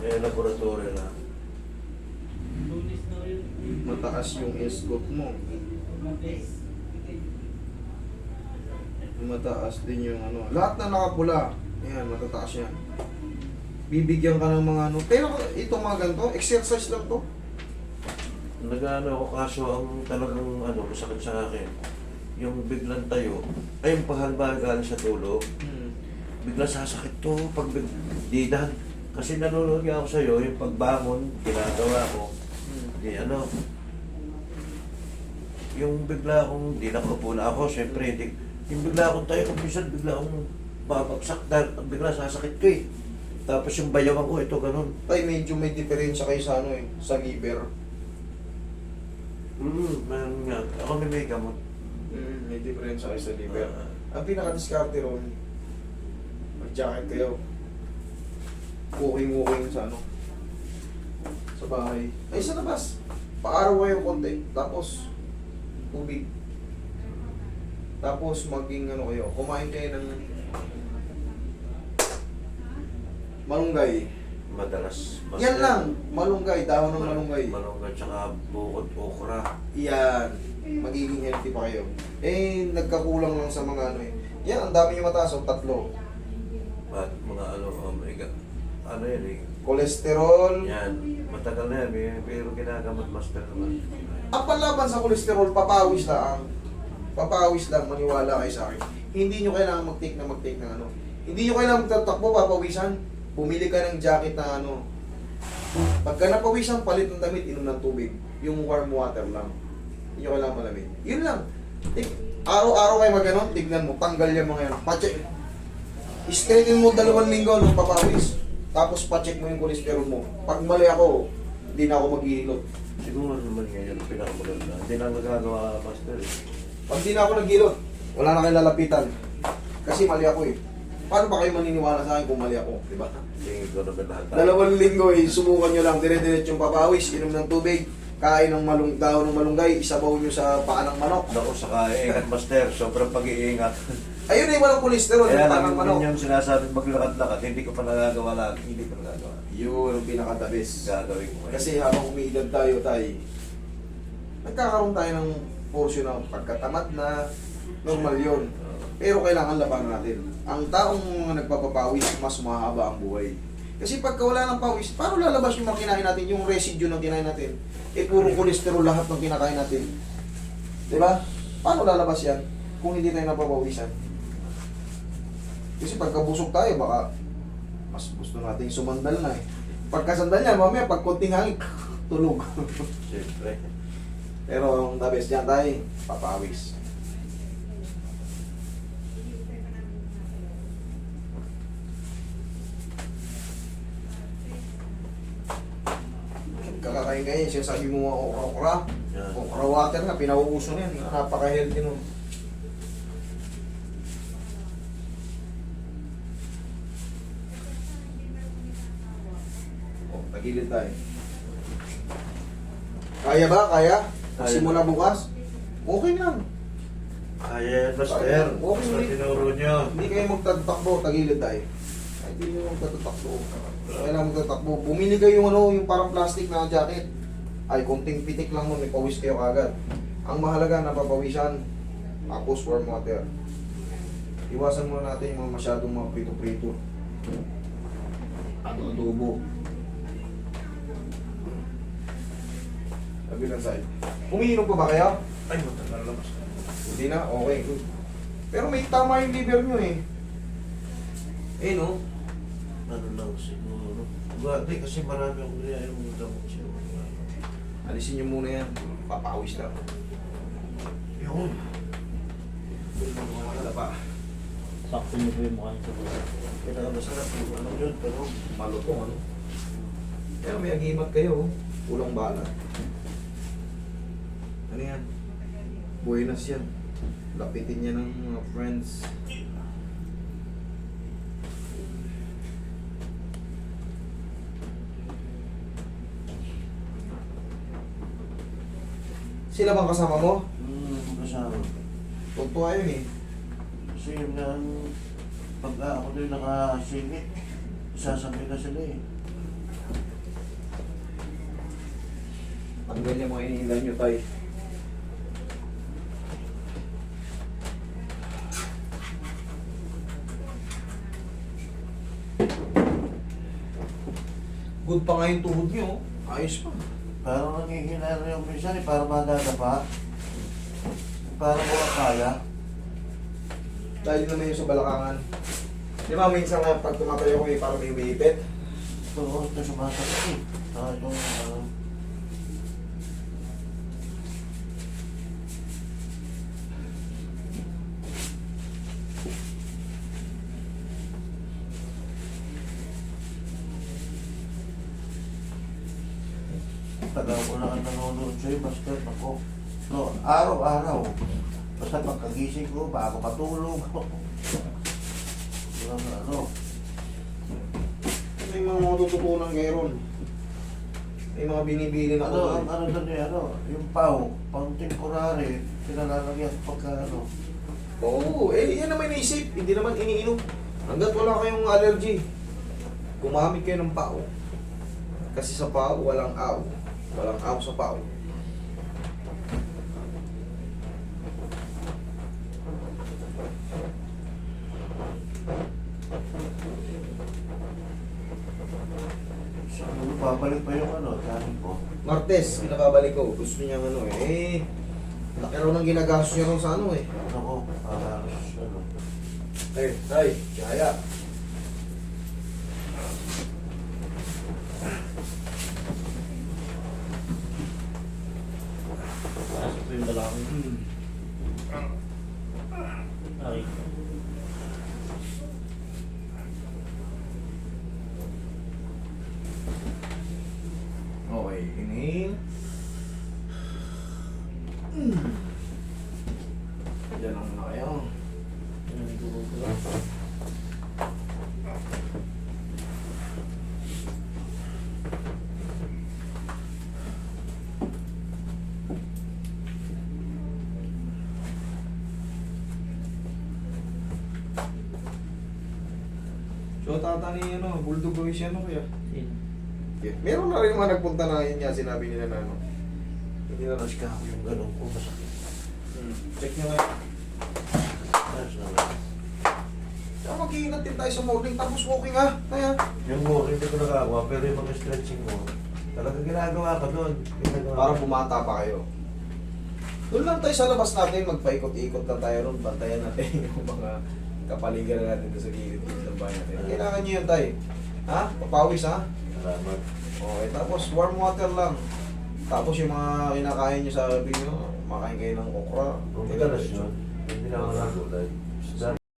Eh, laboratory na. Mataas yung escot mo. Mataas din yung ano. Lahat na nakapula. Ayan, matataas yan. Bibigyan ka ng mga ano. Pero ito mga ganito, exercise lang to. Nag-ano ako kaso ang talagang ano, masakit sa akin. Yung biglang tayo, ay yung paghalba galing sa tulog, Hmm. biglang sasakit to pag big, di dahan. Kasi nanonood nga ako sa'yo, yung pagbangon, ginagawa ko, Hmm. di ano, yung bigla akong, di nakaupo na ako, syempre, hindi, yung bigla akong tayo, kung minsan bigla akong babagsak dahil bigla sasakit ko eh. Tapos yung bayawan ko, ito ganun. Tay, medyo may diferensya kayo sa ano eh, sa liver. Mm, meron nga. Ako may may gamot. Hmm, may diferensya kayo sa liver. Ah. Ang pinaka-discarte ron, mag-jacket kayo. Walking-walking sa ano, sa bahay. Ay, sa labas. Paaraw kayo konti. Tapos, tubig. Tapos, maging ano kayo, kumain kayo ng malunggay. Madalas. mas- Yan lang, malunggay, dahon ng malunggay. Malunggay, tsaka bukod okra. Yan. Magiging healthy pa kayo. Eh, nagkakulang lang sa mga ano eh. Yan, ang dami yung mataas, oh, tatlo. At mga ano, God. Ano yan eh. Kolesterol. Yan. Matagal na yan. eh, Pero ginagamot master naman. Ang panlaban sa kolesterol, papawis lang. Papawis lang, maniwala kayo sa akin. Hindi nyo kailangan mag-take na mag-take ng ano. Hindi nyo kailangan magtatakbo, papawisan. Bumili ka ng jacket na ano. Pagka napawisan, palit ng damit, inom ng tubig. Yung warm water lang. Hindi nyo kailangan malamig. Yun lang. Araw-araw kayo mag tignan mo, tanggal yung mga yan. Pacheck. Straightenin mo dalawang linggo nung papawis. Tapos pacheck mo yung kolesterol mo. Pag mali ako, hindi na ako maghihilot. Siguro naman ngayon ang pinakamaganda. Hindi na nagagawa master eh. Pag di na ako naghilot, wala na kayo lalapitan. Kasi mali ako eh. Paano ba kayo maniniwala sa akin kung mali ako? Di ba? Tingin ko naman lahat. Dalawang linggo eh, subukan nyo lang. Dire-diretso yung papawis, inom ng tubig, kain ng malung dahon ng malunggay, isabaw nyo sa paa ng manok. Naku, saka ingat master. Sobrang pag-iingat. Ayun eh, walang kolesterol. Kaya yung lang ng manok. yun yung sinasabi maglakad-lakad. Hindi ko pa nagagawa lagi. Hindi ko nagagawa. Yun ang pinaka-the-best. Gagawin ko ngayon. Kasi habang umiidad tayo, tayo, nagkakaroon tayo ng portion ng pagkatamad na normal yun. Pero kailangan labanan natin. Ang taong nagpapapawis, mas mahaba ang buhay. Kasi pagka wala ng pawis, paano lalabas yung mga kinain natin, yung residue ng kinain natin? Eh, puro kolesterol lahat ng kinakain natin. Di ba? Paano lalabas yan kung hindi tayo napapawisan? Kasi pagka busog tayo, baka mas gusto nating sumandal na eh. Pagka sandal yan, mamaya pag konting hangin, tulog. Siyempre. Pero ang the best dyan tayo, papawis. Kakakain kayo, sinasabi mo mga okra-okra. Yan. Okra water nga, pinauuso na yan. Napaka-healthy nun. Oh, tagilid tayo. Kaya ba? Kaya? Kaya. Simula bukas? Okay lang. Kaya yan, master. Okay. Basta tinuro nyo. Hindi kayo magtatakbo, tagilid tayo. Ay, hindi nyo magtatakbo. Kailangan magtatakbo. Bumili kayo yung ano, yung parang plastic na jacket. Ay, konting pitik lang nun, may pawis kayo kagad. Ang mahalaga, napapawisan. Tapos warm water. Iwasan muna natin yung mga masyadong mga prito-prito. Adobo. Sabi side. Umiinom pa ba kayo? Ay, matagal na master. Hindi na? Okay, good. Pero may tama yung liver nyo eh. Eh no? Ano lang siguro. Hindi kasi marami akong niyayang mga gamot siya. Alisin nyo muna yan. Papawis lang. Yun. Wala pa. Sakto niyo po yung mukha niyo sa buhay. Pinakamasarap yung ano yun, pero Malutong ano. Pero may agimat kayo. oh. Kulang bala. Ano yan? Buenas yan. Lapitin niya ng mga friends. Sila bang kasama mo? hmm, kasama. Tuntua yun eh. Kasi yun nga, pag ako doon nakasingit, sasabi na sila eh. Tanggal yung mga iniilan nyo tayo. Good pa nga yung tuhod nyo. Ayos pa. Parang nangihinala yung minsan eh, para madadapa. Parang wala kaya. Dahil naman yung sa balakangan. Di ba minsan nga pag tumatayo ko eh, parang may umiipit. Oo, ito sumasakit eh. Ah, itong Tagal ko na ang nanonood sa'yo, basta ako. No, araw-araw. Basta pagkagising ko, bago matulog. Walang ano. May mga matututunan kayo ron. May mga binibili na Ano, ang ano doon eh, ano, yung pau, pang temporary, pinalalagyan pagka ano. Oo, eh yan naman naisip. Hindi naman iniinom. Hanggat wala kayong allergy, gumamit kayo ng pao. Kasi sa pao, walang aw. Walang aw sa pao. Ano, babalik pa yung ano, dahil ko. Martes, pinababalik ko. Gusto niya ano eh. Eh, laki raw ng ginagastos niya raw sa ano eh. Ako, para ano. Eh, tay, kaya. Pasok po yung dalawang. Ay. Okay, inhale. Yan ang muna kayo. Yan ang dugo ko. So, tata ni ano, bulldog boy siya ano kaya? Yeah. Meron na rin mga nagpunta na yun nga, sinabi nila na ano. Hindi na Tapos ka, yung ganun ko, masakit. Hmm. Check nyo nga. Tapos na Saka mag-iingat din tayo sa morning tapos walking ha. Kaya. Yung mo, hindi ko nagagawa, pero yung mga stretching mo, talaga ginagawa ko doon. Para ko. bumata pa kayo. Doon lang tayo sa labas natin, magpaikot-ikot lang tayo ron. Bantayan natin yung mga kapaligiran natin doon sa gilid-gilid ng bahay natin. Kailangan nyo yun tayo. Ha? Papawis ha? Salamat. Okay, tapos warm water lang. Tapos yung mga kinakain nyo sa sabi nyo, makain kayo ng okra. Kung madalas yun, hindi na ako nagulay.